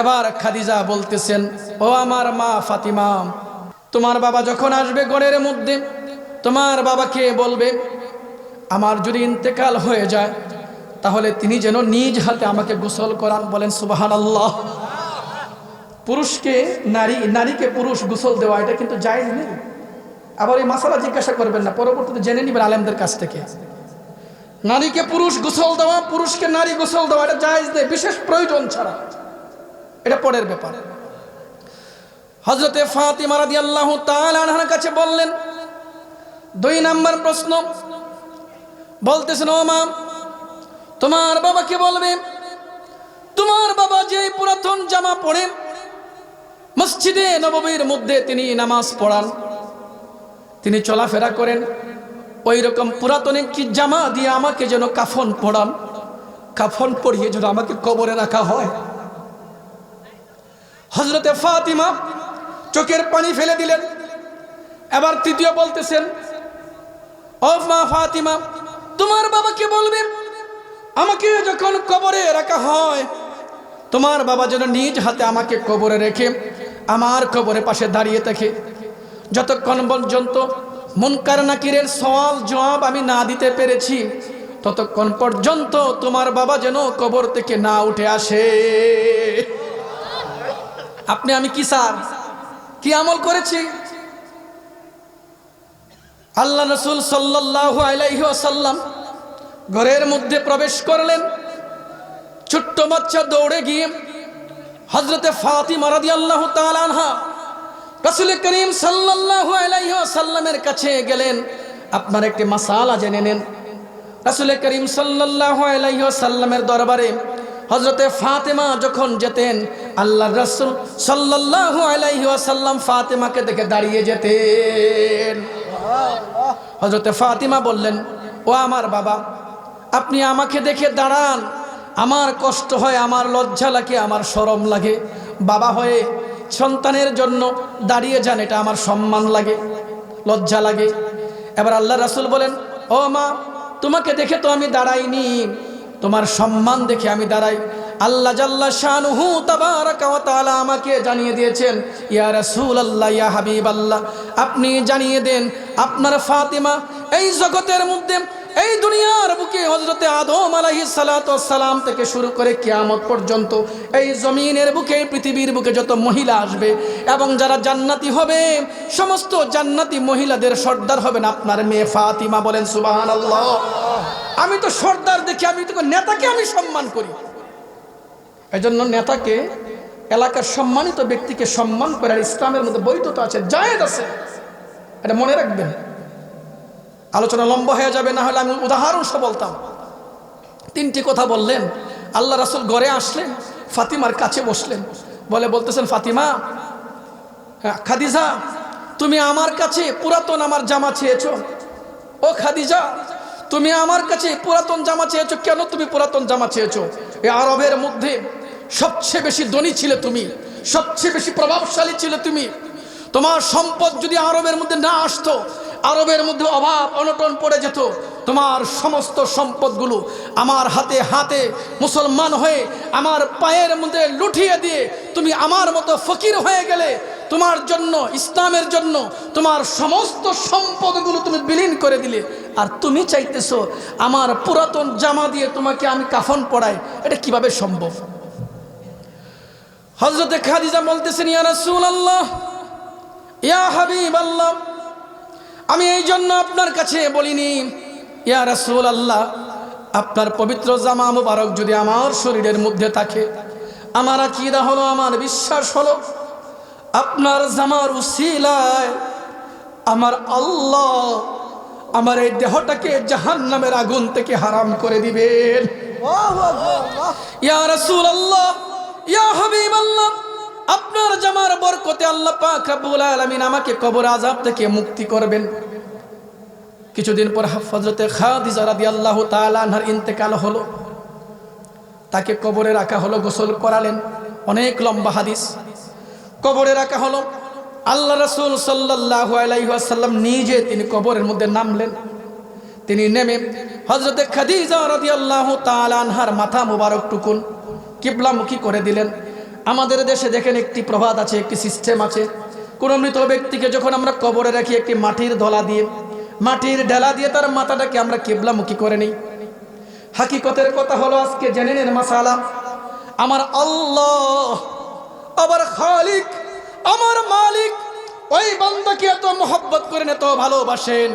এবার খাদিজা বলতেছেন, ও আমার মা ফাতিমা, তোমার বাবা যখন আসবে ঘরের মধ্যে, তোমার বাবাকে বলবে, আমার যদি ইন্তেকাল হয়ে যায়, তাহলে তিনি যেন নিজ হাতে আমাকে গোসল করান বলেন সুবাহান আল্লাহ পুরুষকে নারী, নারীকে পুরুষ গোসল দেওয়া, এটা কিন্তু জায়েজ নেই। আবার এই মাসালা জিজ্ঞাসা করবেন না, পরবর্তীতে জেনে নিবেন আলেমদের কাছ থেকে। নারীকে পুরুষ গোসল দেওয়া, পুরুষকে নারী গোসল দেওয়া, এটা জায়েজ নেই, বিশেষ প্রয়োজন ছাড়া। এটা পরের ব্যাপার। হজরতে ফাতিমা রাদিয়াল্লাহু তাআলা আনহার কাছে বললেন, দুই নাম্বার প্রশ্ন। বলতেছেন, ও মা, তোমার বাবাকে বলবে? তোমার বাবা যে পুরাতন জামা পরে মসজিদে নববীর মধ্যে তিনি নামাজ পড়ান, তিনি চলাফেরা করেন ওই রকম পুরাতন একটি জামা দিয়ে আমাকে যেন কাফন পড়ান কাফন পরিয়ে যেন আমাকে কবরে রাখা হয়। হজরতে ফাতিমা চোখের পানি ফেলে দিলেন। এবার তৃতীয় বলতেছেন, ও মা ফাতিমা, তোমার বাবাকে বলবে আমাকে যখন কবরে রাখা হয়, তোমার বাবা যেন নিজ হাতে আমাকে কবরে রেখে আমার কবরে পাশে দাঁড়িয়ে থাকে। যতক্ষণ পর্যন্ত মুনকার নাকিরের সওয়াল জবাব আমি না দিতে পেরেছি, ততক্ষণ পর্যন্ত তোমার বাবা যেন কবর থেকে না উঠে আসে। আপনি আমি কি স্যার? কি আমল করেছি? আল্লাহ রসুল সাল্লাল্লাহু আলাইহি ঘরের মধ্যে প্রবেশ করলেন। ছোট্ট বাচ্চা দৌড়ে গিয়ে হজরতে ফাতি রাদিয়াল্লাহু তাআলা আনহা রাসূল করিম সাল্লাল্লাহু আলাইহি কাছে গেলেন। আপনার একটি মাসালা জেনে নেন। রাসূল করিম সাল্লাল্লাহু আলাইহি দরবারে হজরতে ফাতেমা যখন যেতেন আল্লাহ রসুল সাল্লাল্লাহু আলাইহি ওয়াসাল্লাম ফাতেমাকে দেখে দাঁড়িয়ে যেতেন। হজরতে ফাতিমা বললেন, ও আমার বাবা, আপনি আমাকে দেখে দাঁড়ান। আমার কষ্ট হয়, আমার লজ্জা লাগে, আমার সরম লাগে। বাবা হয়ে সন্তানের জন্য দাঁড়িয়ে যান, এটা আমার সম্মান লাগে, লজ্জা লাগে। এবার আল্লাহ রাসুল বলেন, ও মা, তোমাকে দেখে তো আমি দাঁড়াইনি। তোমার সম্মান দেখে আমি দাঁড়াই। আল্লাহ জাল্লা ওয়া তাআলা আমাকে জানিয়ে দিয়েছেন, ইয়া রাসূলুল্লাহ, ইয়া হাবিব আল্লাহ আপনি জানিয়ে দেন, আপনার ফাতিমা এই জগতের মধ্যে, এই দুনিয়ার বুকে হজরতে আদম আলাহি সালাম থেকে শুরু করে কিয়ামত পর্যন্ত, এই জমিনের বুকে পৃথিবীর বুকে যত মহিলা আসবে এবং যারা জান্নাতি হবে, সমস্ত জান্নাতি মহিলাদের সর্দার হবেন আপনার মেয়ে ফাতিমা বলেন সুবাহান আমি তো সর্দার দেখি আমি তো নেতাকে আমি সম্মান করি। এজন্য নেতাকে এলাকার সম্মানিত ব্যক্তিকে সম্মান করে আর ইসলামের মধ্যে বৈধতা আছে জায়েদ আছে। এটা মনে রাখবেন। আলোচনা লম্বা হয়ে যাবে না হলে আমি উদাহরণ সহ বলতাম। তিনটি কথা বললেন আল্লাহ রাসুল ঘরে আসলেন ফাতিমার কাছে বসলেন। বলে বলতেছেন ফাতিমা হ্যাঁ, খাদিজা তুমি আমার কাছে পুরাতন আমার জামা চেয়েছো। ও খাদিজা তুমি আমার কাছে পুরাতন জামা চেয়েছো, কেন তুমি পুরাতন জামা চেয়েছো? এই আরবের মধ্যে সবচেয়ে বেশি ধনী ছিলে তুমি, সবচেয়ে বেশি প্রভাবশালী ছিলে তুমি। তোমার সম্পদ যদি আরবের মধ্যে না আসতো, আরবের মধ্যে অভাব, অনটন পড়ে যেত। তোমার সমস্ত সম্পদগুলো আমার হাতে হাতে মুসলমান হয়ে, আমার পায়ের মধ্যে লুঠিয়ে দিয়ে তুমি আমার মতো ফকির হয়ে গেলে, তোমার জন্য, ইসলামের জন্য, তোমার সমস্ত সম্পদগুলো তুমি বিলীন করে দিলে। আর তুমি চাইতেছ আমার পুরাতন জামা দিয়ে তোমাকে আমি কাফন পড়াই এটা কীভাবে সম্ভব? হজরতে খাদিজা বলতেছেন, ইয়া রাসূল আল্লাহ ইয়া হাবিব আল্লাহ আমি এই জন্য আপনার কাছে বলিনি, ইয়া রাসূল আল্লাহ আপনার পবিত্র জামা মুবারক যদি আমার শরীরের মধ্যে থাকে, আমার আকিদা হলো, আমার বিশ্বাস হলো, আপনার জামার উসিলায় আমার আল্লাহ আমার এই দেহটাকে জাহান নামের আগুন থেকে হারাম করে দিবেন। আল্লাহ আপনার জামার বরকতে আল্লাহ পাক রব্বুল আলামিন আমাকে কবর আযাব থেকে মুক্তি করবেন। কিছুদিন পর হযরতে খাদিজা রাদিয়াল্লাহু তাআলা আনহার ইন্তেকাল হলো। তাকে কবরে রাখা হলো গোসল করালেন। অনেক লম্বা হাদিস। কবরে রাখা হলো। আল্লাহ রাসূল সাল্লাল্লাহু আলাইহি ওয়াসাল্লাম নিজে তিনি কবরের মধ্যে নামলেন। তিনি নেমে হযরতে খাদিজা রাদিয়াল্লাহু তাআলা আনহার মাথা মুবারক টুকুন কিবলামুখী করে দিলেন। আমাদের দেশে দেখেন একটি প্রভাত আছে, একটি সিস্টেম আছে। কোনো মৃত ব্যক্তিকে যখন আমরা কবরে রাখি, একটি মাটির ধলা দিয়ে, মাটির ডেলা দিয়ে তার মাথাটাকে আমরা কেবলামুখী করে নিই। হাকিকতের কথা হলো আজকে জেনে নেন মাসালা, আমার আল্লাহ আবার খালিক আমার মালিক, ওই বান্দাকে এত মোহব্বত করেন এত ভালোবাসেন,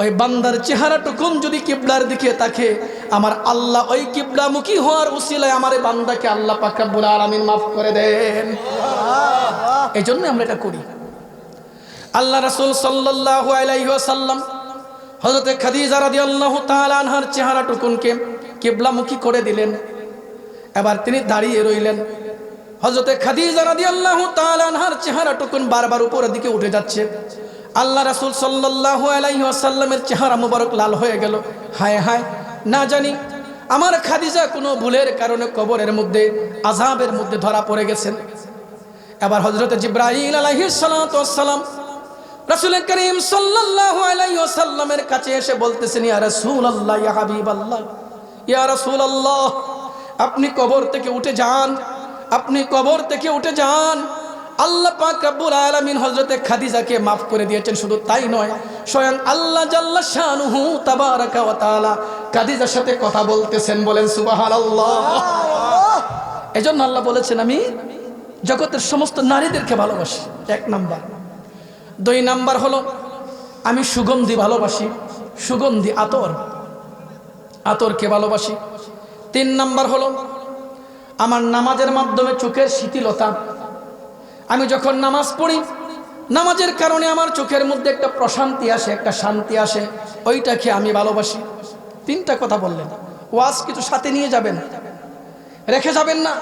ওই বান্দার চেহারাটুকুন যদি কিবলার দিকে তাকে, আমার আল্লাহ ওই কিবলামুখী হওয়ার উসিলায় আমার এই বান্দাকে আল্লাহ পাকাবুল আলমিন মাফ করে দেন। এই জন্য আমরা এটা করি। আল্লাহ রাসুল সাল্লাহ আলাইসাল্লাম হজরতে খাদিজা রাদি আল্লাহ তালানহার চেহারাটুকুনকে কিবলামুখী করে দিলেন। এবার তিনি দাঁড়িয়ে রইলেন। হজরতে খাদিজা রাদি আল্লাহ তালানহার চেহারাটুকুন বারবার উপরের দিকে উঠে যাচ্ছে। আল্লাহ রাসুল সাল্লাহ আলাইসাল্লামের চেহারা মুবারক লাল হয়ে গেল। হায় হায়, না জানি, আমার খাদিজা কোনো ভুলের কারণে কবরের মধ্যে আজাবের মধ্যে ধরা পড়ে গেছেন। এবার হজরত জিব্রাহিল আলাইসালাম রাসুল করিম সাল্লাল্লাহু আলাইহি ওয়াসাল্লামের কাছে এসে বলতেছেন, ইয়া রাসূলুল্লাহ, ইয়া হাবিবাল্লাহ, ইয়া রাসূলুল্লাহ, আপনি কবর থেকে উঠে যান আপনি কবর থেকে উঠে যান। আল্লাহ পাক রব্বুল আলামিন হযরতে খাদিজাকে maaf করে দিয়েছেন, শুধু তাই নয়, স্বয়ং আল্লাহ জাল্লা শানুহু তাবারাকা ওয়া তাআলা খাদিজার সাথে কথা বলতেছেন, বলেন সুবহানাল্লাহ। এজন্য আল্লাহ বলেছেন, আমি জগতের সমস্ত নারীদেরকে ভালোবাসি। এক নাম্বার। দুই নাম্বার হলো, আমি সুগন্ধি ভালোবাসি, সুগন্ধি আতর। আতরকে ভালোবাসি। তিন নাম্বার হলো আমার নামাজের মাধ্যমে চোখের শিথিলতা। আমি যখন নামাজ পড়ি, নামাজের কারণে আমার চোখের মধ্যে একটা প্রশান্তি আসে, একটা শান্তি আসে, ওইটাকে আমি ভালোবাসি। তিনটা কথা বললেন। ওয়াজ কিছু সাথে নিয়ে যাবেন, রেখে যাবেন না।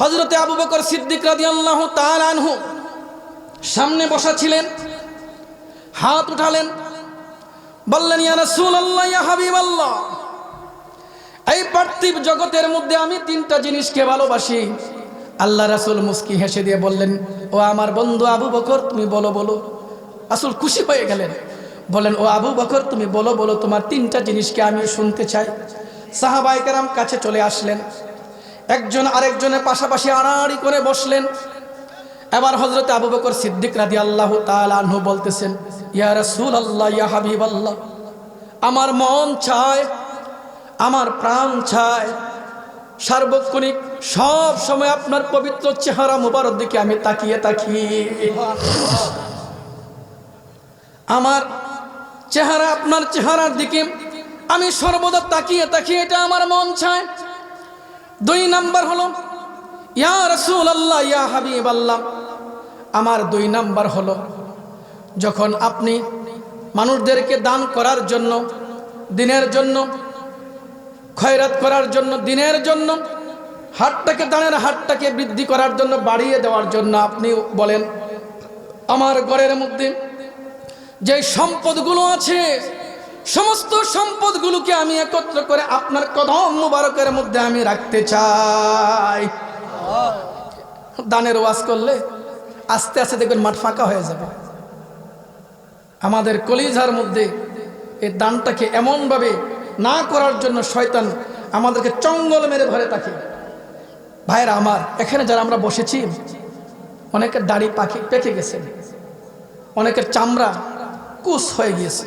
হজরতে আবু বকর সিদ্দিক রাদি আল্লাহ আনহু সামনে বসা ছিলেন, হাত উঠালেন, বললেন, ইয়া রাসূলুল্লাহ, ইয়া হাবিবাল্লাহ। এই পার্থিব জগতের মধ্যে আমি তিনটা জিনিসকে ভালোবাসি। আল্লাহ রাসুল মুস্কি হেসে দিয়ে বললেন, ও আমার বন্ধু আবু বকর, তুমি বলো বলো। আসল খুশি হয়ে গেলেন। বলেন ও আবু বকর, তুমি বলো বলো তোমার তিনটা জিনিসকে আমি শুনতে চাই। সাহাবাই কেরাম কাছে চলে আসলেন। একজন আরেকজনের পাশাপাশি আড়াআড়ি করে বসলেন। এবার হজরত আবু বকর সিদ্দিক রাদি আল্লাহ তালু বলতেছেন, ইয়া রসুল আল্লাহ ইয়া হাবিব আল্লাহ আমার মন চায় আমার প্রাণ ছায় সার্বক্ষণিক সব সময় আপনার পবিত্র চেহারা মুবারক দিকে আমি তাকিয়ে তাকি আমার চেহারা আপনার চেহারার দিকে আমি সর্বদা তাকিয়ে তাকিয়ে এটা আমার মন চায়। দুই নাম্বার হলো, ইয়া রসুল আল্লাহ ইয়া হাবিব আল্লাহ আমার দুই নাম্বার হলো, যখন আপনি মানুষদেরকে দান করার জন্য, দিনের জন্য খয়রাত করার জন্য, দিনের জন্য হাটটাকে দানের হাটটাকে বৃদ্ধি করার জন্য, বাড়িয়ে দেওয়ার জন্য আপনি বলেন, আমার ঘরের মধ্যে যে সম্পদগুলো আছে, সমস্ত সম্পদগুলোকে আমি একত্র করে আপনার কদম মুবারকের মধ্যে আমি রাখতে চাই। দানের ওয়াজ করলে আস্তে আস্তে দেখবেন মাঠ ফাঁকা হয়ে যাবে। আমাদের কলিজার মধ্যে এই দানটাকে এমনভাবে না করার জন্য শয়তান আমাদেরকে চঙ্গল মেরে ধরে থাকে। ভাইরা আমার, এখানে যারা আমরা বসেছি, অনেকের দাড়ি পাখি পেকে গেছে, অনেকের চামড়া কুস হয়ে গিয়েছে।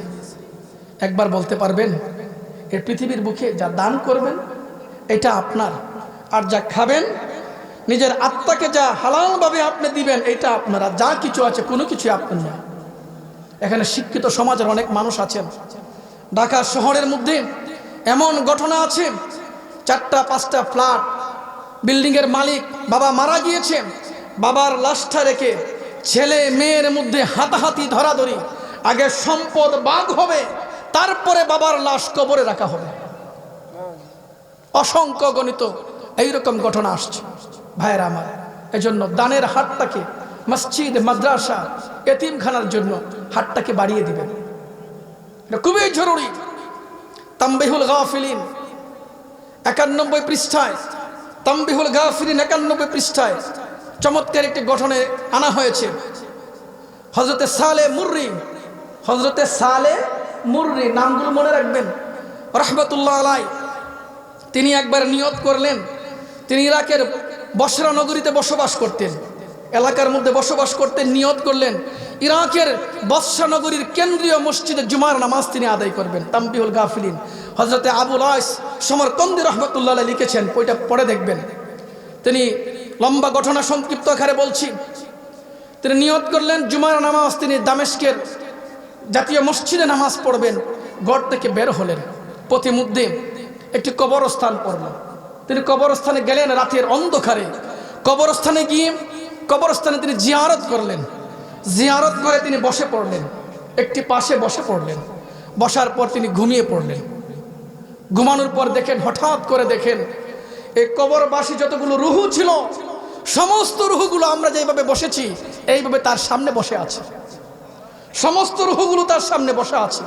একবার বলতে পারবেন এই পৃথিবীর বুকে যা দান করবেন, এটা আপনার। আর যা খাবেন, নিজের আত্মাকে যা হালালভাবে আপনি দিবেন, এটা আপনারা। যা কিছু আছে, কোনো কিছু আপনার না এখানে শিক্ষিত সমাজের অনেক মানুষ আছেন। ঢাকা শহরের মধ্যে এমন ঘটনা আছে, চারটা, পাঁচটা ফ্ল্যাট, বিল্ডিংয়ের মালিক বাবা মারা গিয়েছে, বাবার লাশটা রেখে ছেলে মেয়ের মধ্যে হাতাহাতি ধরাধরি, আগে সম্পদ বাঘ হবে, তারপরে বাবার লাশ কবরে রাখা হবে। অসংখ্য গণিত এইরকম ঘটনা আসছে, ভাইয়ের আমার। এজন্য দানের হাটটাকে, মসজিদ, মাদ্রাসা, এতিমখানার জন্য হাটটাকে বাড়িয়ে দিবেন। এটা খুবই জরুরি। তাম্বিহুল গাফিলিন, একানব্বই পৃষ্ঠায়, তাম্বিহুল গাফিলিন একানব্বই পৃষ্ঠায় চমৎকার একটি গঠনে আনা হয়েছে। হজরতে সালে মুর্রি হজরতে সালে মুর্রি নামগুলো মনে রাখবেন। রহমতুল্লাহ আলাই তিনি একবার নিয়ত করলেন, তিনি ইরাকের বসরা নগরীতে বসবাস করতেন। এলাকার মধ্যে বসবাস করতেন, নিয়ত করলেন। ইরাকের বৎসা নগরীর কেন্দ্রীয় মসজিদে জুমার নামাজ তিনি আদায় করবেন। তাম্বিউল গাফিলিন। হজরতে আবুল আয়স সমর কন্দি রহমতুল্লাহ লিখেছেন ওইটা পড়ে দেখবেন। তিনি লম্বা ঘটনা সংক্ষিপ্ত আকারে বলছি, তিনি নিয়ত করলেন জুমার নামাজ তিনি দামেস্কের জাতীয় মসজিদে নামাজ পড়বেন গড় থেকে বের হলেন পথিমধ্যে একটি কবরস্থান পড়লেন তিনি কবরস্থানে গেলেন রাতের অন্ধকারে। কবরস্থানে গিয়ে কবরস্থানে তিনি জিয়ারত করলেন। জিয়ারত করে তিনি বসে পড়লেন। একটি পাশে বসে পড়লেন। বসার পর তিনি ঘুমিয়ে পড়লেন। ঘুমানোর পর দেখেন, হঠাৎ করে দেখেন, এই কবরবাসী যতগুলো রুহু ছিল, সমস্ত রুহুগুলো আমরা যেভাবে বসেছি, এইভাবে তার সামনে বসে আছে। সমস্ত রুহুগুলো তার সামনে বসে আছে।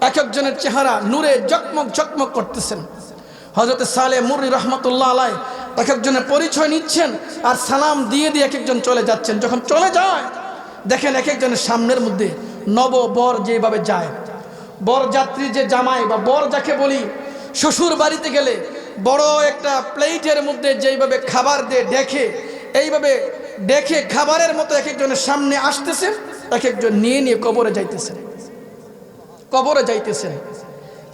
এক একজনের চেহারা নূরে জকমক জকমক করতেছেন। হজরত সালে মুরি রহমতুল্লাহ আলাই এক একজনের পরিচয় নিচ্ছেন আর সালাম দিয়ে দিয়ে এক একজন চলে যাচ্ছেন। যখন চলে যায় দেখেন এক একজনের সামনের মধ্যে নব বর যেভাবে যায়, বর যাত্রী যে জামাই বা বর যাকে বলি, শ্বশুর বাড়িতে গেলে বড় একটা প্লেটের মধ্যে যেইভাবে খাবার দিয়ে দেখে এইভাবে দেখে খাবারের মতো এক একজনের সামনে আসতেছে, এক একজন নিয়ে নিয়ে কবরে যাইতেছেন কবরে যাইতেছেন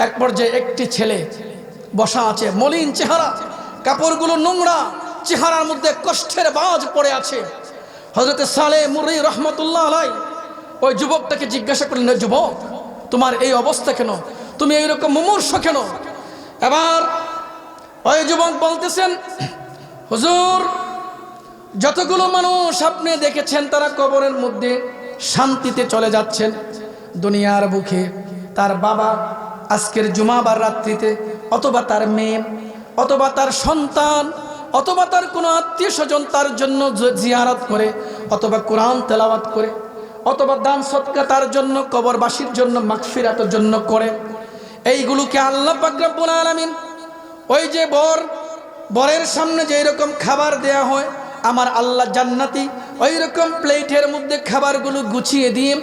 এক পর্যায়ে একটি ছেলে বসা আছে, মলিন চেহারা, কাপড়গুলো নোংরা, চেহারার মধ্যে কষ্টের বাজ পড়ে আছে। হজরতে সালে মুরি রহমতুল্লাহ আলাই ওই যুবকটাকে জিজ্ঞাসা করলেন "এ যুবক, তোমার এই অবস্থা কেন? তুমি এইরকম মুমূর্ষ কেন? এবার ওই যুবক বলতেছেন, হুজুর, যতগুলো মানুষ আপনি দেখেছেন, তারা কবরের মধ্যে শান্তিতে চলে যাচ্ছেন দুনিয়ার বুকে। তার বাবা আজকের জুমাবার রাত্রিতে, অথবা তার মেয়ে, অথবা তার সন্তান অথবা তার কোনো আত্মীয় স্বজন তার জন্য জিয়ারত করে, অথবা কোরআন তেলাওয়াত করে, অথবা দান সৎকা তার জন্য, কবরবাসীর জন্য, মাগফিরাতের জন্য করে। এইগুলোকে আল্লাহ পাক রব্বুল আলামিন ওই যে বর, বরের সামনে যে এরকম খাবার দেয়া হয়, আমার আল্লাহ জান্নাতি ওই রকম প্লেটের মধ্যে খাবারগুলো গুছিয়ে দিয়ে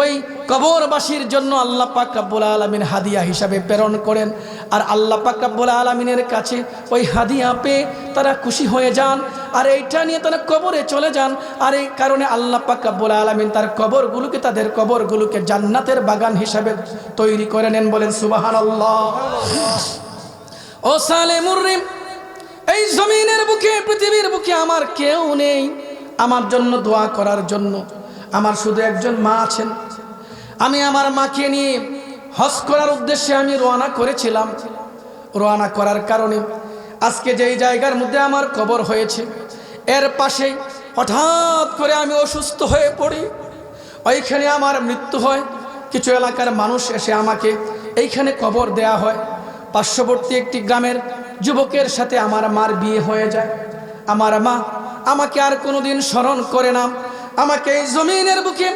ওই কবরবাসীর জন্য আল্লাহ পাক রাব্বুল আলমিন হাদিয়া হিসাবে প্রেরণ করেন। আর আল্লাহ পাক রাব্বুল আলমিনের কাছে ওই হাদিয়া পেয়ে তারা খুশি হয়ে যান। আর এইটা নিয়ে তারা কবরে চলে যান। আর এই কারণে আল্লাহ পাক রাব্বুল আলমিন তার কবরগুলোকে তাদের কবরগুলোকে জান্নাতের বাগান হিসাবে তৈরি করে নেন বলেন সুবাহান আল্লাহ ও সালে মুর্রিম এই জমিনের বুকে, পৃথিবীর বুকে আমার কেউ নেই। আমার জন্য দোয়া করার জন্য আমার শুধু একজন মা আছেন। আমি আমার মাকে নিয়ে হজ করার উদ্দেশ্যে আমি রওনা করেছিলাম। রওনা করার কারণে আজকে যেই জায়গার মধ্যে আমার কবর হয়েছে, এর পাশে হঠাৎ করে আমি অসুস্থ হয়ে পড়ি। ওইখানে আমার মৃত্যু হয়। কিছু এলাকার মানুষ এসে আমাকে এইখানে কবর দেয়া হয়। পার্শ্ববর্তী একটি গ্রামের যুবকের সাথে আমার মার বিয়ে হয়ে যায়। আমার মা আমাকে আর কোনোদিন স্মরণ করে না। আমাকে এই জমিনের বুকে,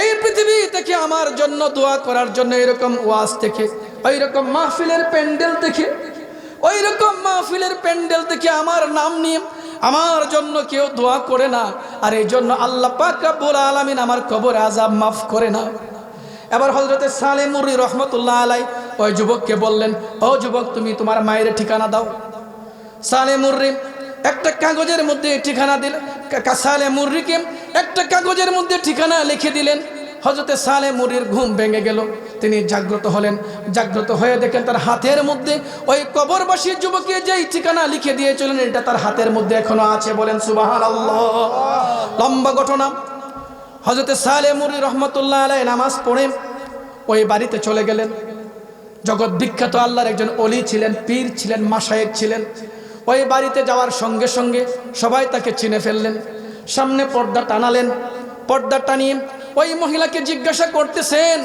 এই পৃথিবী থেকে আমার জন্য দোয়া করার জন্য এরকম ওয়াজ থেকে ওই রকম মাহফিলের প্যান্ডেল থেকে ওই রকম মাহফিলের প্যান্ডেল থেকে আমার নাম নিয়ে আমার জন্য কেউ দোয়া করে না। আর এই জন্য আল্লাহ পাক রাব্বুল আলামিন আমার কবর আজাব মাফ করে না। এবার হজরতে সালে মুরি রহমতুল্লাহ আলাই ওই যুবককে বললেন, ও যুবক, তুমি তোমার মায়ের ঠিকানা দাও। সালে মুর্রি একটা কাগজের মধ্যে ঠিকানা দিল। সালে মুর্রিকে একটা কাগজের মধ্যে ঠিকানা লিখে দিলেন। হজরতে সালে মুরির ঘুম ভেঙে গেল। তিনি জাগ্রত হলেন। জাগ্রত হয়ে দেখেন তার হাতের মধ্যে ওই কবরবাসী যুবকে যেই ঠিকানা লিখে দিয়েছিলেন, এটা তার হাতের মধ্যে এখনও আছে বলেন সুবাহান লম্বা ঘটনা। হজরতে সালে মুরি রহমতুল্লাহ আলাই নামাজ পড়ে, ওই বাড়িতে চলে গেলেন। জগৎ বিখ্যাত আল্লাহর একজন অলি ছিলেন, পীর ছিলেন মাসায়েক ছিলেন। ওই বাড়িতে যাওয়ার সঙ্গে সঙ্গে সবাই তাকে চিনে ফেললেন। সামনে পর্দা টানালেন। পর্দা টানিয়ে ওই মহিলাকে জিজ্ঞাসা করতেছেন,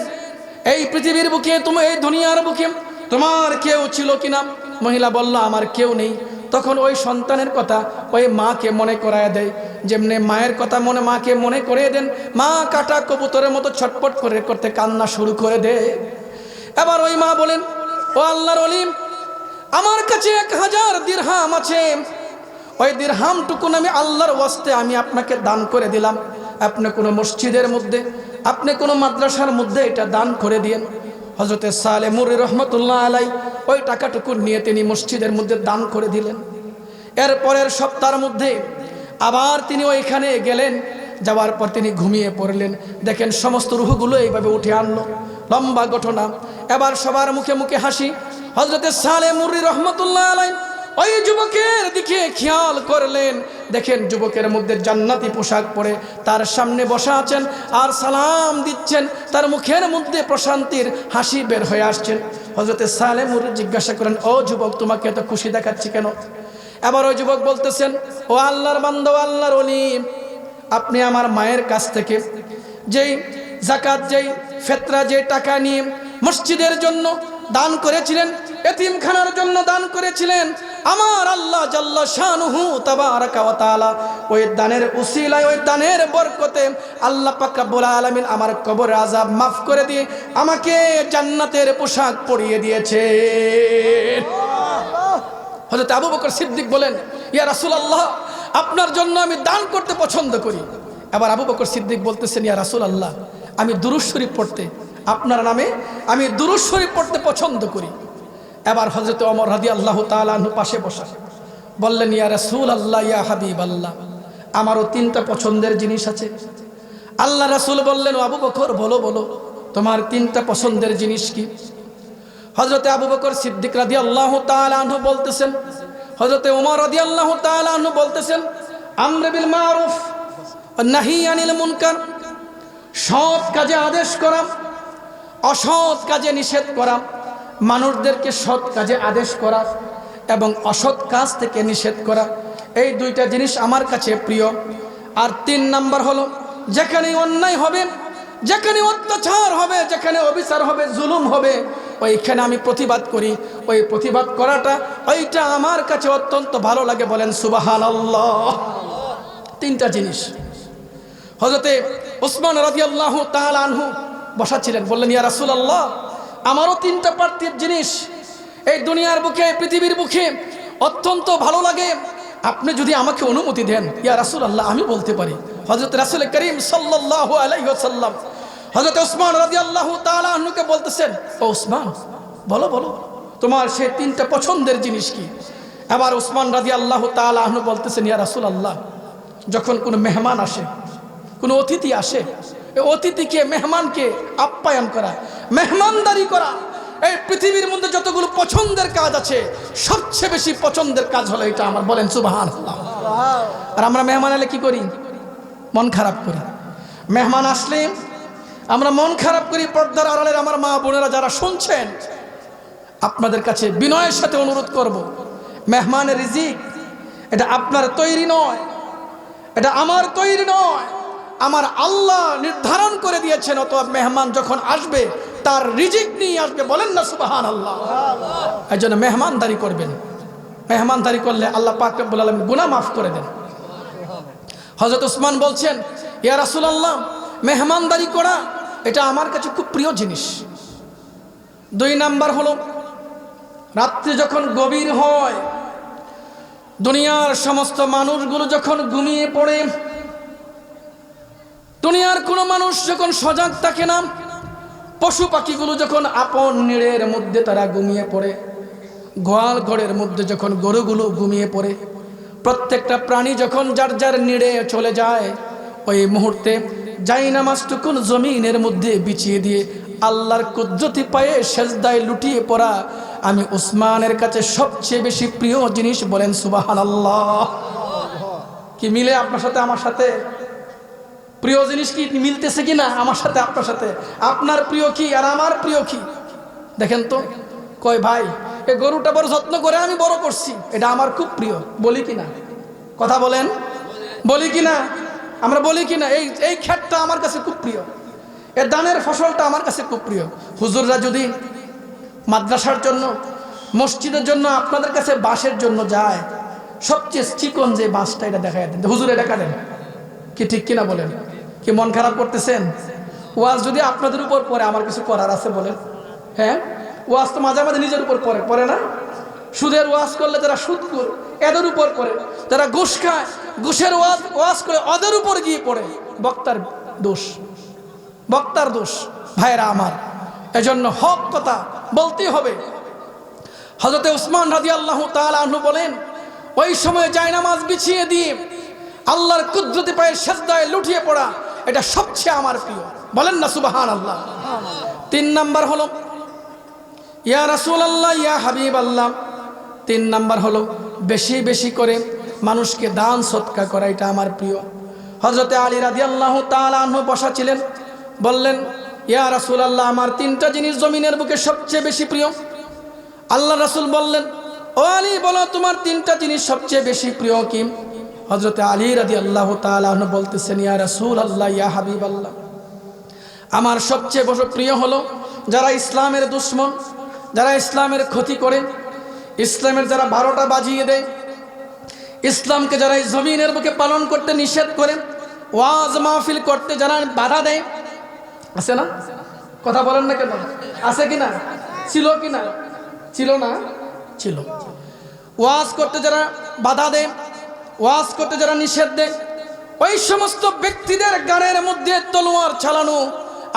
এই পৃথিবীর বুকে তুমি, এই দুনিয়ার বুকে তোমার কেউ ছিল কিনা? মহিলা বলল, আমার কেউ নেই। তখন ওই সন্তানের কথা ওই মাকে মনে করায় দেয়। যেমনি মায়ের কথা মনে, মাকে মনে করিয়ে দেন, মা কাটা কবুতরের মতো ছটপট করে করতে কান্না শুরু করে দেয়। এবার ওই মা বলেন, ও আল্লাহর অলিম আমার কাছে এক হাজার দিরহাম আছে। ওই দিরহামটুকুন আমি আল্লাহর ওয়াস্তে আমি আপনাকে দান করে দিলাম। আপনি কোনো মসজিদের মধ্যে, আপনি কোনো মাদ্রাসার মধ্যে এটা দান করে দিয়েন। হজরতে সালে মুরি রহমতুল্লাহ আলাই ওই টাকাটুকু নিয়ে তিনি মসজিদের মধ্যে দান করে দিলেন। এর পরের সপ্তাহের মধ্যে আবার তিনি ওইখানে গেলেন। যাওয়ার পর তিনি ঘুমিয়ে পড়লেন। দেখেন সমস্ত রুহগুলো এইভাবে উঠে আনলো। লম্বা ঘটনা। এবার সবার মুখে মুখে হাসি। হজরতে সালে মুরি রহমতুল্লাহ আলাই ওই যুবকের দিকে খেয়াল করলেন। দেখেন যুবকের মধ্যে জান্নাতি পোশাক পরে, তার সামনে বসা আছেন আর সালাম দিচ্ছেন, তার মুখের মধ্যে প্রশান্তির হাসি বের হয়ে আসছেন। হজরতে সালে মুরি জিজ্ঞাসা করেন, ও যুবক, তোমাকে এত খুশি দেখাচ্ছি কেন? এবার ওই যুবক বলতেছেন, ও আল্লাহর বান্দ আল্লাহর অলিম আপনি আমার মায়ের কাছ থেকে যেই জাকাত যেই ফেতরা যে টাকা নিয়ে মসজিদের জন্য দান করেছিলেন, এতিমখানার জন্য দান করেছিলেন। আমার আল্লাহ জাল্লা শানুহু তাবারাকা ওই দানের উসিলায়, ওই দানের বরকতে আল্লাহ পাক রব্বুল আলামিন আমার কবর আযাব মাফ করে দিয়ে আমাকে জান্নাতের পোশাক পরিয়ে দিয়েছে। হযরত আবু বকর সিদ্দিক বলেন, ইয়া রাসূলুল্লাহ, আপনার জন্য আমি দান করতে পছন্দ করি। এবার আবু বকর সিদ্দিক বলতেছেন, ইয়া রাসূলুল্লাহ, আমি দুরূদ শরীফ পড়তে আপনার নামে আমি দুরূদ শরীফ পড়তে পছন্দ করি। এবার হজরত অমর রাদি আল্লাহ তালু পাশে বসা। বললেন, ইয়া রাসূল আল্লাহ ইয়া হাবিব আল্লাহ আমারও তিনটা পছন্দের জিনিস আছে। আল্লাহ রাসূল বললেন, আবু বকর, বলো বলো, তোমার তিনটা পছন্দের জিনিস কি? হজরতে আবু বকর সিদ্দিক রাদি আল্লাহ তালু বলতেছেন হজরতে উমর রাদি আল্লাহ তালু বলতেছেন, আমরে বিল মারুফ নাহি আনিল মুনকার, সৎ কাজে আদেশ করা অসৎ কাজে নিষেধ করা, মানুষদেরকে সৎ কাজে আদেশ করা এবং অসৎ কাজ থেকে নিষেধ করা, এই দুইটা জিনিস আমার কাছে প্রিয়। আর তিন নাম্বার হলো, যেখানে অন্যায় হবে, যেখানে অত্যাচার হবে, যেখানে অবিচার হবে, জুলুম হবে, ওইখানে আমি প্রতিবাদ করি। ওই প্রতিবাদ করাটা, ওইটা আমার কাছে অত্যন্ত ভালো লাগে বলেন সুবাহান তিনটা জিনিস। হজরতে ওসমান রাজি আল্লাহ আনহু বসা ছিলেন বললেন, ইয়া রাসুল আল্লাহ আমারও তিনটা পার্থিব জিনিস এই দুনিয়ার বুকে পৃথিবীর বুকে অত্যন্ত ভালো লাগে। আপনি যদি আমাকে অনুমতি দেন, ইয়া রাসুল আল্লাহ আমি বলতে পারি। হজরত রাসুল করিম সাল্লাহ আলাইসাল্লাম হজরত ওসমান রাজি আল্লাহ তালুকে বলতেছেন, ও ওসমান, বলো বলো, তোমার সে তিনটা পছন্দের জিনিস কি? আবার ওসমান রাজি আল্লাহ তালু বলতেছেন, ইয়া রাসুল আল্লাহ যখন কোনো মেহমান আসে, কোনো অতিথি আসে অতিথিকে মেহমানকে আপ্যায়ন করা, মেহমানদারি করা। এই পৃথিবীর মধ্যে যতগুলো পছন্দের কাজ আছে, সবচেয়ে বেশি পছন্দের কাজ হলো এটা আমার। বলেন সুবাহান আর আমরা মেহমান এলে কি করি? মন খারাপ করি। মেহমান আসলে আমরা মন খারাপ করি, পর্দার আড়ালের আমার মা বোনেরা যারা শুনছেন, আপনাদের কাছে বিনয়ের সাথে অনুরোধ করব। মেহমানের রিজিক, এটা আপনার তৈরি নয়, এটা আমার তৈরি নয়। আমার আল্লাহ নির্ধারণ করে দিয়েছেন অত মেহমান যখন আসবে, তার রিজিক নিয়ে আসবে, বলেন না সুবাহান আল্লাহ এই জন্য মেহমানদারি করবেন। মেহমানদারি করলে আল্লাহ পাক রব্বুল আলম গুনাহ মাফ করে দেন। হজরত উসমান বলছেন, ইয়া রাসুল আল্লাহ মেহমানদারি করা, এটা আমার কাছে খুব প্রিয় জিনিস। দুই নাম্বার হলো, রাত্রি যখন গভীর হয়, দুনিয়ার সমস্ত মানুষগুলো যখন ঘুমিয়ে পড়ে দুনিয়ার কোনো মানুষ যখন সজাগ থাকে না, পশু পাখিগুলো যখন আপন নিড়ের মধ্যে তারা ঘুমিয়ে পড়ে, গোয়াল ঘরের মধ্যে যখন গরুগুলো ঘুমিয়ে পড়ে, প্রত্যেকটা প্রাণী যখন যার যার নিড়ে চলে যায়, ওই মুহূর্তে যাই নামাজটুকুন জমিনের মধ্যে বিছিয়ে দিয়ে আল্লাহর কুদরতি পায়ে সেজদায় লুটিয়ে পড়া, আমি উসমানের কাছে সবচেয়ে বেশি প্রিয় জিনিস বলেন সুবাহান আল্লাহ কি মিলে আপনার সাথে, আমার সাথে? প্রিয় জিনিস কি মিলতেছে কি না আমার সাথে, আপনার সাথে? আপনার প্রিয় কি আর আমার প্রিয় কি? দেখেন তো, কয় ভাই এই গরুটা বড় যত্ন করে আমি বড় করছি, এটা আমার খুব প্রিয়, বলি কি না? কথা বলেন, বলি কি না? আমরা বলি কি না? এই এই ক্ষেতটা আমার কাছে খুব প্রিয় এর দানের ফসলটা আমার কাছে খুব প্রিয়। হুজুররা যদি মাদ্রাসার জন্য, মসজিদের জন্য, আপনাদের কাছে বাঁশের জন্য যায়, সবচেয়ে চিকন যে বাঁশটা, এটা দেখা দেন। হুজুর এটা কাটেন। কি ঠিক কিনা বলেন? কি মন খারাপ করতেছেন? ওয়াজ যদি আপনাদের উপর পড়ে, আমার কিছু করার আছে বলেন। হ্যাঁ? ওয়াজ তো মাঝে মাঝে নিজের উপর পড়ে পড়ে না? সুদের ওয়াজ করলে যারা সুদ করে, এদের উপর করে। যারা ঘুষ খায়, ঘুষের ওয়াজ ওয়াজ করে, ওদের উপর গিয়ে পড়ে। বক্তার দোষ। বক্তার দোষ ভাইরা আমার। এজন্য হক কথা বলতেই হবে। হজরতে উসমান রাজি আল্লাহ তালু বলেন, ওই সময় জায়নামাজ বিছিয়ে দিয়ে আল্লাহর কুদরতি পায়ে সেদ্দায় লুটিয়ে পড়া, এটা সবচেয়ে আমার প্রিয়। বলেন না সুবাহান আল্লাহ তিন নাম্বার হলো, ইয়া রাসুল আল্লাহ ইয়া হাবিব আল্লাহ তিন নাম্বার হলো, বেশি বেশি করে মানুষকে দান, সৎকা করা, এটা আমার প্রিয়। হজরতে আলী রাজি আল্লাহ তালু বসা ছিলেন বললেন, ইয়া রাসুল আল্লাহ আমার তিনটা জিনিস জমিনের বুকে সবচেয়ে বেশি প্রিয়। আল্লাহ রাসুল বললেন, ও আলী, বলো, তোমার তিনটা জিনিস সবচেয়ে বেশি প্রিয় কি? হজরতে আলী রাজি আল্লাহ তালু বলতেছেন রাসুল আল্লাহ ইয়া হাবিব আল্লাহ আমার সবচেয়ে বড় প্রিয় হলো যারা ইসলামের দুশ্মন, যারা ইসলামের ক্ষতি করে, ইসলামের যারা বারোটা বাজিয়ে দেয়, ইসলামকে যারা জমিনের বুকে পালন করতে নিষেধ করে, ওয়াজ মাহফিল করতে যারা বাধা দেয়, আছে না? কথা বলেন না কেন? আছে কি না? ছিল কি না? ছিল না? ছিল। ওয়াজ করতে যারা বাধা দেয় ওয়াজ করতে যারা নিষেধ দেয়, ওই সমস্ত ব্যক্তিদের গানের মধ্যে তলোয়ার চালানো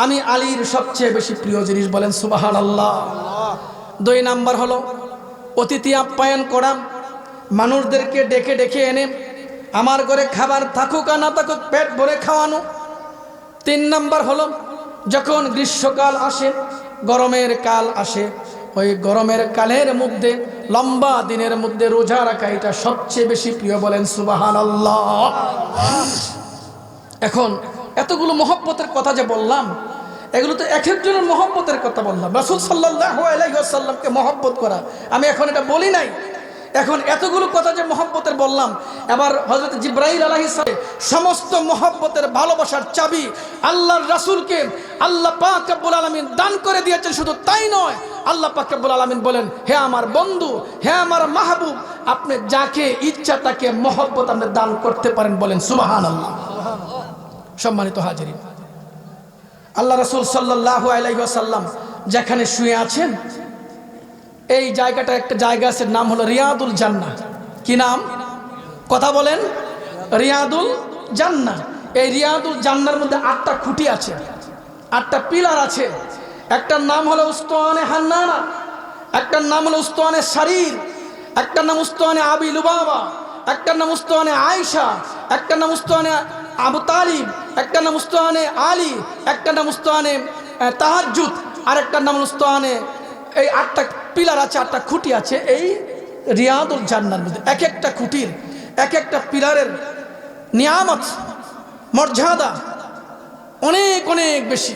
আমি আলীর সবচেয়ে বেশি প্রিয় জিনিস বলেন সুবাহান আল্লাহ দুই নাম্বার হলো অতিথি আপ্যায়ন করা, মানুষদেরকে ডেকে ডেকে এনে আমার ঘরে খাবার থাকুক আর না থাকুক পেট ভরে খাওয়ানো। তিন নাম্বার হলো যখন গ্রীষ্মকাল আসে, গরমের কাল আসে, ওই গরমের কালের মধ্যে লম্বা দিনের মধ্যে রোজা রাখা এটা সবচেয়ে বেশি প্রিয় বলেন সুবাহান আল্লাহ এখন এতগুলো মহব্বতের কথা যে বললাম, এগুলো তো এক একজনের মহব্বতের কথা বললাম। রাসুল সাল্লাহ আলাইসাল্লামকে মহব্বত করা, আমি এখন এটা বলি নাই। এখন এতগুলো কথা যে মহব্বতের বললাম, এবার হজরত জিব্রাহিল আলাহি সমস্ত মহব্বতের ভালোবাসার চাবি আল্লাহর রাসুলকে আল্লাহ পাক আব্বুল আলমিন দান করে দিয়েছেন, শুধু তাই নয়, আল্লাহ পাক আব্বুল আলমিন বলেন, হে আমার বন্ধু, হে আমার মাহবুব, আপনি যাকে ইচ্ছা তাকে মহব্বত আপনি দান করতে পারেন বলেন সুবাহান আল্লাহ সম্মানিত হাজির আল্লাহ রসুল সাল্লাহ আলাইসাল্লাম যেখানে শুয়ে আছেন এই জায়গাটা একটা জায়গা আছে, নাম হলো রিয়াদুল জান্না কি নাম? কথা বলেন। রিয়াদুল জান্না এই রিয়াদুল জান্নার মধ্যে আটটা খুঁটি আছে, আটটা পিলার আছে। একটার নাম হলো উস্তোয়ানে হান্নানা, একটার নাম হলো উস্তোয়ানে শারীর, একটার নাম উস্তোয়ানে আবি লুবাবা, একটার নাম উস্তোয়ানে আয়সা একটার নাম উস্তোয়ানে আবু তালিব একটা নাম উস্তোয়ানে আলী, একটার নাম উস্তোয়ানে তাহাজুদ আর একটার নাম উস্তোয়ানে এই আটটা পিলার আছে, আটটা খুঁটি আছে, এই রিয়াদুল জান্নার মধ্যে এক একটা খুঁটির, এক একটা পিলারের নিয়ামত, মর্যাদা অনেক অনেক বেশি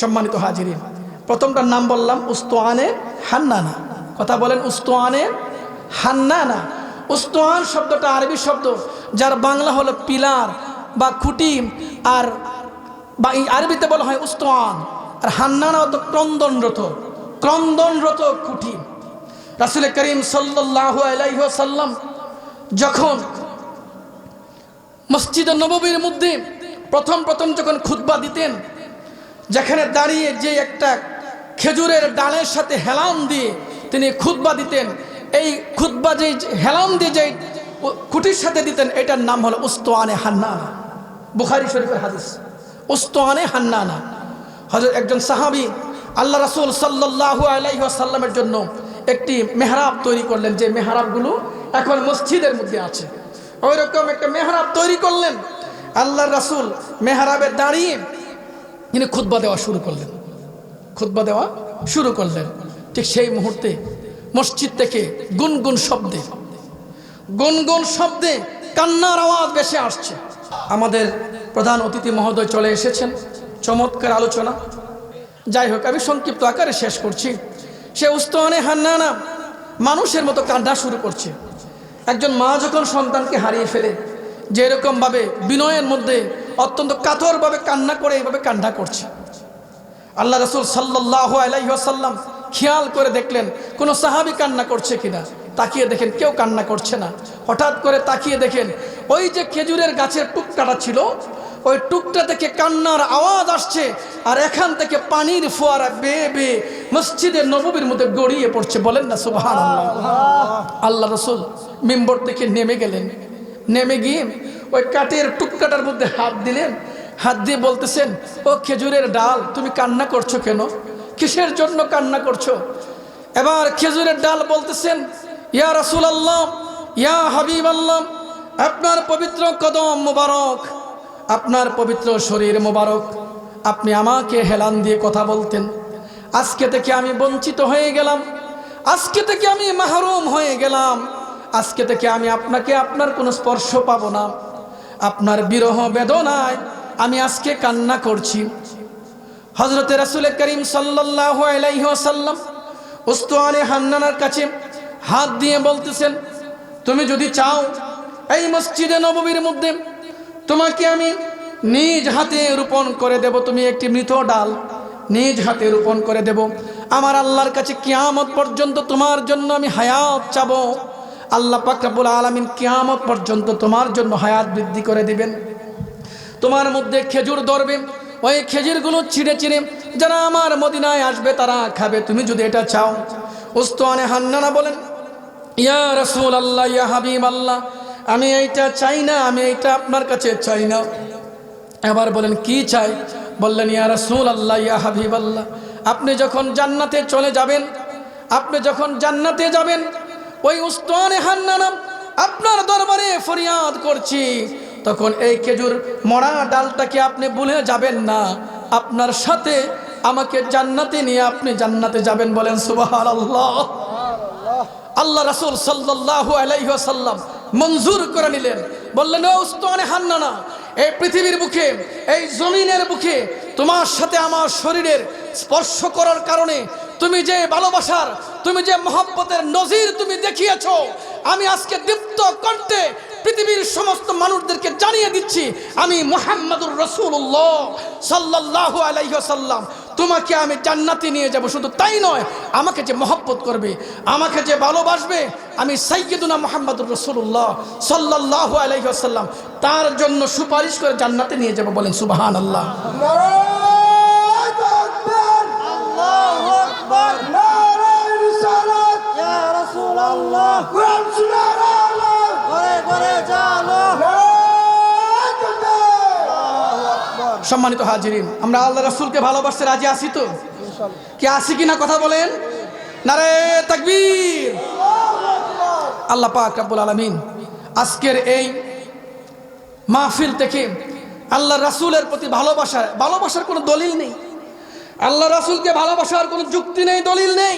সম্মানিত হাজিরিন। প্রথমটার নাম বললাম উস্তোয়ানে হান্নানা। কথা বলেন উস্তোয়ানে হান্নানা। উস্তোয়ান শব্দটা আরবি শব্দ, যার বাংলা হলো পিলার বা খুঁটি, আর বা আরবিতে বলা হয় উস্তোয়ান আর হান্নানা হতো ক্রন্দনরত। ক্রন্দনরত খুঁটি রাসুল করিম সাল্লাহ যখন মসজিদ নববীর মধ্যে প্রথম প্রথম যখন খুতবা দিতেন, যেখানে দাঁড়িয়ে যে একটা খেজুরের ডালের সাথে হেলাম দিয়ে তিনি খুতবা দিতেন, এই খুতবা যে হেলাম দিয়ে যে খুঁটির সাথে দিতেন, এটার নাম হলো উস্তোয়ানে হান্নানা। বুখারি শরীফের হাদিস উস্তোয়ানে হান্নানা। হজরত একজন সাহাবি আল্লাহ রাসুল সাল্লাহু আলাইসাল্লামের জন্য একটি মেহরাব তৈরি করলেন, যে মেহরাবগুলো এখন মসজিদের মধ্যে আছে। ওই রকম একটা মেহরাব তৈরি করলেন, আল্লাহ রাসুল মেহরাবে দাঁড়িয়ে তিনি খুদ্া দেওয়া শুরু করলেন। খুদ্া দেওয়া শুরু করলেন। ঠিক সেই মুহূর্তে মসজিদ থেকে গুনগুন শব্দে গুনগুন শব্দে কান্নার আওয়াজ বেশি আসছে। আমাদের প্রধান অতিথি মহোদয় চলে এসেছেন। চমৎকার আলোচনা। যাই হোক, আমি সংক্ষিপ্ত আকারে শেষ করছি। সে উস্তনে হান্নানা মানুষের মতো কান্না শুরু করছে। একজন মা যখন সন্তানকে হারিয়ে ফেলে, যেরকমভাবে বিনয়ের মধ্যে অত্যন্ত কাতরভাবে কান্না করে এইভাবে কান্না করছে। আল্লাহ রসুল সাল্লাহ আলাইসাল্লাম খেয়াল করে দেখলেন, কোনো সাহাবি কান্না করছে কিনা। তাকিয়ে দেখেন, কেউ কান্না করছে না। হঠাৎ করে তাকিয়ে দেখেন, ওই যে খেজুরের গাছের টুকটাটা ছিল ওই টুকটা থেকে কান্নার আওয়াজ আসছে, আর এখান থেকে পানির ফোয়ারা বেয়ে বেয়ে মসজিদের নবীর মধ্যে গড়িয়ে পড়ছে। বলেন না সুবাহান আল্লাহ রসুল মেম্বর থেকে নেমে গেলেন। নেমে গিয়ে ওই কাঠের টুকটাটার মধ্যে হাত দিলেন। হাত দিয়ে বলতেছেন, ও খেজুরের ডাল, তুমি কান্না করছ কেন? কিসের জন্য কান্না করছ? এবার খেজুরের ডাল বলতেছেন, ইয়া রাসুল আল্লাহ ইয়া হাবিব আল্লাহ আপনার পবিত্র কদম মোবারক আপনার পবিত্র শরীর মোবারক। আপনি আমাকে হেলান দিয়ে কথা বলতেন। আজকে থেকে আমি বঞ্চিত হয়ে গেলাম। আজকে থেকে আমি মাহরুম হয়ে গেলাম। আজকে থেকে আমি আপনাকে আপনার কোনো স্পর্শ পাব না। আপনার বিরহ বেদনায় আমি আজকে কান্না করছি। হজরতে রাসুল করিম সাল্লাহ আলাইসাল্লাম উস্তানে হান্নানার কাছে হাত দিয়ে বলতেছেন, তুমি যদি চাও, এই মসজিদে নববীর মধ্যে তোমাকে আমি নিজ হাতে রোপণ করে দেব। তুমি একটি মৃত ডাল নিজ হাতে রোপণ করে দেব। আমার আল্লাহর কাছে কিয়ামত পর্যন্ত তোমার জন্য আমি হায়াত চাবো। আল্লাহ পাকরাবুল আলমিন কিয়ামত পর্যন্ত তোমার জন্য হায়াত বৃদ্ধি করে দিবেন। তোমার মধ্যে খেজুর ধরবে। ওই খেজুরগুলো ছিঁড়ে চিড়ে যারা আমার মদিনায় আসবে তারা খাবে। তুমি যদি এটা চাও। উস্তানে হান্নানা বলেন, ইয়া রসুল আল্লাহ ইয়া হাবিব আল্লাহ আমি এইটা চাই না, আমি এইটা আপনার কাছে চাই না। এবার বলেন, কি চাই? বললেন, ইয়া রসুল আল্লাহ ইয়া হাবিব আল্লাহ আপনি যখন জান্নাতে চলে যাবেন, আপনি যখন জান্নাতে যাবেন, ওই উস্তানে হান্নানা আপনার দরবারে ফরিয়াদ করছি, তখন এই খেজুর মরা ডালটাকে আপনি ভুলে যাবেন না? আপনার সাথে আমাকে জান্নাতে নিয়ে আপনি জান্নাতে যাবেন বলেন সুবাহ আল্লাহ আল্লাহ রাসুল সাল্লাহ আলাইসাল্লাম মঞ্জুর করে নিলেন। বললেন, ও উস্তানে হান্নানা, এই পৃথিবীর বুকে, এই জমিনের বুকে, তোমার সাথে আমার শরীরের স্পর্শ করার কারণে তুমি যে ভালোবাসার, তুমি যে মহব্বতের নজির তুমি দেখিয়েছ, আমি আজকে দীপ্ত কণ্ঠে পৃথিবীর সমস্ত মানুষদেরকে জানিয়ে দিচ্ছি, আমি মোহাম্মদুর রসুল্লাহ সাল্লাহ আলাইসাল্লাম তোমাকে আমি জান্নাতে নিয়ে যাব শুধু তাই নয় আমাকে যে মহব্বত করবে আমাকে যে ভালোবাসবে আমি সাইয়দুনা মোহাম্মদুর রসুল্লাহ সাল্লাহ আলাইসাল্লাম তার জন্য সুপারিশ করে জান্নাতে নিয়ে যাব বলেন সুবাহান আল্লাহ ইয়া আল্লাহু। সম্মানিত হাজিরিন, আমরা আল্লাহ রাসুলকে ভালোবাসতে রাজি আছি তো? কি আসি কিনা কথা বলেন? নারে তাকবীর। আল্লাহ পাক রাব্বুল আলামিন আজকের এই মাহফিল থেকে আল্লাহ রাসূলের প্রতি ভালোবাসার ভালোবাসার কোনো দলিল নেই। আল্লাহ রাসূলকে ভালোবাসার কোনো যুক্তি নেই, দলিল নেই।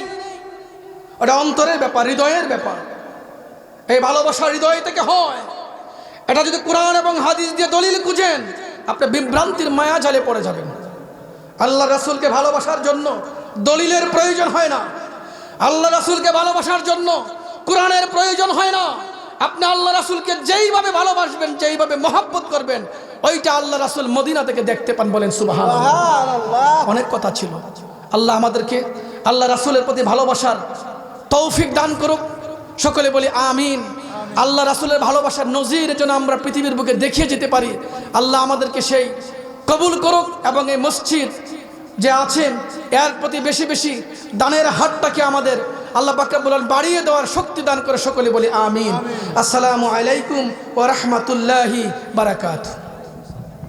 ওটা অন্তরের ব্যাপার, হৃদয়ের ব্যাপার। এই ভালোবাসা হৃদয় থেকে হয়। এটা যদি কোরআন এবং হাদিস দিয়ে দলিল খুঁজেন আপনি বিভ্রান্তির মায়া জালে পড়ে যাবেন। আল্লাহ রাসূলকে ভালোবাসার জন্য দলিলের প্রয়োজন হয় না। আল্লাহ রাসূলকে ভালোবাসার জন্য কোরআনের প্রয়োজন হয় না। আপনি আল্লাহ রাসূলকে যেইভাবে ভালোবাসবেন যেইভাবে মহাব্বত করবেন ওইটা আল্লাহ রাসুল মদিনা থেকে দেখতে পান বলেন সুবাহ অনেক কথা ছিল। আল্লাহ আমাদেরকে আল্লাহ রাসূলের প্রতি ভালোবাসার তৌফিক দান করুক। সকলে বলি আমিন। আল্লাহ রাসুলের ভালোবাসার নজির যেন আমরা পৃথিবীর বুকে দেখিয়ে যেতে পারি। আল্লাহ আমাদেরকে সেই কবুল করুক এবং এই মসজিদ যে আছেন, এর প্রতি বেশি বেশি দানের হাতটাকে আমাদের আল্লাহ পাকে বলেন বাড়িয়ে দেওয়ার শক্তি দান করে সকলে বলি আমিন। আসসালামু আলাইকুম ও রহমতুল্লাহি বারাকাতুহু।